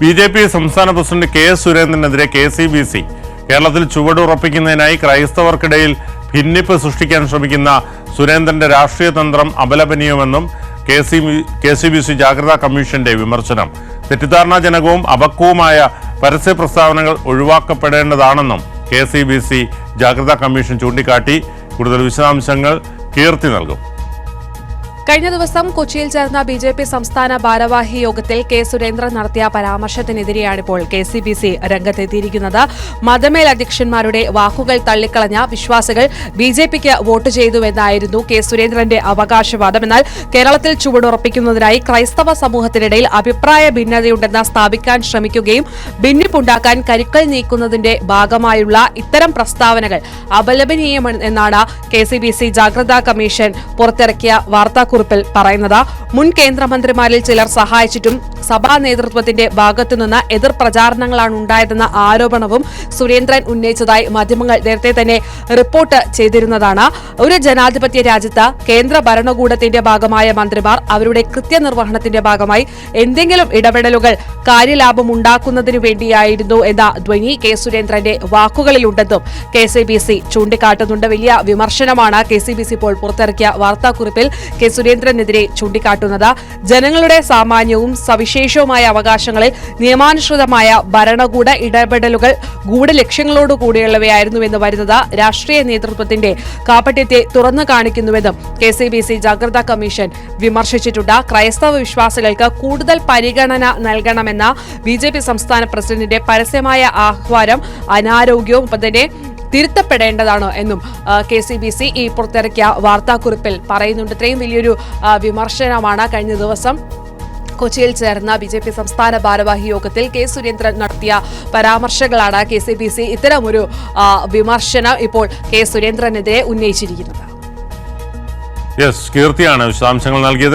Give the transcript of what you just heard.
B J P സംസ്ഥാന president K S സുരേന്ദ്രനെതിരെ K C B C കേരളത്തിൽ ചുവടുറപ്പിക്കുന്നതിനായി ക്രൈസ്തവർക്കിടയിൽ ഭിന്നിപ്പ് സൃഷ്ടിക്കാൻ ശ്രമിക്കുന്ന സുരേന്ദ്രന്റെ രാഷ്ട്രീയ തന്ത്രം അപലപനീയമെന്നും K C K C B C ജാഗ്രതാ കമ്മീഷന്റെ വിമർശനം. തെറ്റിദ്ധാരണാജനകവും അപക്വവുമായ പരസ്യ പ്രസ്താവനകൾ ഒഴിവാക്കപ്പെടേണ്ടതാണെന്നും കെ സി ബി സി ജാഗ്രതാ കമ്മീഷൻ ചൂണ്ടിക്കാട്ടി. കൂടുതൽ വിശദാംശങ്ങൾ കീർത്തി നൽകും. കഴിഞ്ഞ ദിവസം കൊച്ചിയിൽ ചേർന്ന ബി ജെ പി സംസ്ഥാന ഭാരവാഹി യോഗത്തിൽ കെ സുരേന്ദ്രൻ നടത്തിയ പരാമർശത്തിനെതിരെയാണിപ്പോൾ കെ സി ബി സി രംഗത്തെത്തിയിരിക്കുന്നത്. മതമേൽ അധ്യക്ഷന്മാരുടെ വാക്കുകൾ തള്ളിക്കളഞ്ഞ വിശ്വാസികൾ ബി ജെ പിക്ക് വോട്ട് ചെയ്തുവെന്നായിരുന്നു കെ സുരേന്ദ്രന്റെ അവകാശവാദം. എന്നാൽ കേരളത്തിൽ ചുവടുറപ്പിക്കുന്നതിനായി ക്രൈസ്തവ സമൂഹത്തിനിടയിൽ അഭിപ്രായ ഭിന്നതയുണ്ടെന്ന് സ്ഥാപിക്കാൻ ശ്രമിക്കുകയും ഭിന്നിപ്പുണ്ടാക്കാൻ കരുക്കൾ നീക്കുന്നതിന്റെ ഭാഗമായുള്ള ഇത്തരം പ്രസ്താവനകൾ അപലപനീയമെന്നാണ് കെ സി ബി സി ജാഗ്രതാ കമ്മീഷൻ പുറത്തിറക്കിയ വാർത്താക്കുറിപ്പിൽ പറയുന്നത്. മുൻ കേന്ദ്രമന്ത്രിമാരിൽ ചിലർ സഹായിച്ചിട്ടും സഭാ നേതൃത്വത്തിന്റെ ഭാഗത്തുനിന്ന് എതിർ പ്രചാരണങ്ങളാണ് ഉണ്ടായതെന്ന ആരോപണവും സുരേന്ദ്രൻ ഉന്നയിച്ചതായി മാധ്യമങ്ങൾ നേരത്തെ തന്നെ റിപ്പോർട്ട് ചെയ്തിരുന്നതാണ്. ഒരു ജനാധിപത്യ രാജ്യത്ത് കേന്ദ്ര ഭരണകൂടത്തിന്റെ ഭാഗമായ മന്ത്രിമാർ അവരുടെ കൃത്യനിർവഹണത്തിന്റെ ഭാഗമായി എന്തെങ്കിലും ഇടപെടലുകൾ കാര്യലാഭം ഉണ്ടാക്കുന്നതിനു വേണ്ടിയായിരുന്നു എന്ന ധ്വനി കെ സുരേന്ദ്രന്റെ വാക്കുകളിലുണ്ടെന്നും കെ സി ബി സി ചൂണ്ടിക്കാട്ടുന്നുണ്ട്. വലിയ വിമർശനമാണ് കെ സി ബി സി ഇപ്പോൾ പുറത്തിറക്കിയ വാർത്താക്കുറിപ്പിൽ കെ സുരേന്ദ്രനെതിരെ ചൂണ്ടിക്കാട്ടുന്നത്. ജനങ്ങളുടെ സാമാന്യവും സവിശേഷവുമായ അവകാശങ്ങളിൽ നിയമാനുസൃതമായ ഭരണകൂട ഇടപെടലുകൾ ഗൂഢലക്ഷ്യങ്ങളോടുകൂടിയുള്ളവയായിരുന്നുവെന്ന് വരുന്നത് രാഷ്ട്രീയ നേതൃത്വത്തിന്റെ കാപട്യത്തെ തുറന്നു കാണിക്കുന്നുവെന്നും കെ സി ബി സി ജാഗ്രതാ കമ്മീഷൻ വിമർശിച്ചിട്ടുണ്ട്. ക്രൈസ്തവ വിശ്വാസികൾക്ക് കൂടുതൽ പരിഗണന നൽകണമെന്ന ബി ജെ പി സംസ്ഥാന പ്രസിഡന്റിന്റെ പരസ്യമായ ആഹ്വാനം അനാരോഗ്യവും ഒപ്പം തന്നെ തിരുത്തപ്പെടേണ്ടതാണ് എന്നും കെ സി ബി സി ഈ പുറത്തിറക്കിയ വാർത്താക്കുറിപ്പിൽ പറയുന്നുണ്ട്. ഇത്രയും വലിയൊരു വിമർശനമാണ് കഴിഞ്ഞ ദിവസം കൊച്ചിയിൽ ചേർന്ന ബി ജെ പി സംസ്ഥാന ഭാരവാഹി യോഗത്തിൽ കെ സുരേന്ദ്രൻ നടത്തിയ പരാമർശങ്ങളാണ് കെ സി ബി സി ഇത്തരമൊരു വിമർശനം ഇപ്പോൾ കെ സുരേന്ദ്രനെതിരെ ഉന്നയിച്ചിരിക്കുന്നത്. യെസ് കീർത്തിയാണ് വിശദാംശങ്ങൾ നൽകിയത്.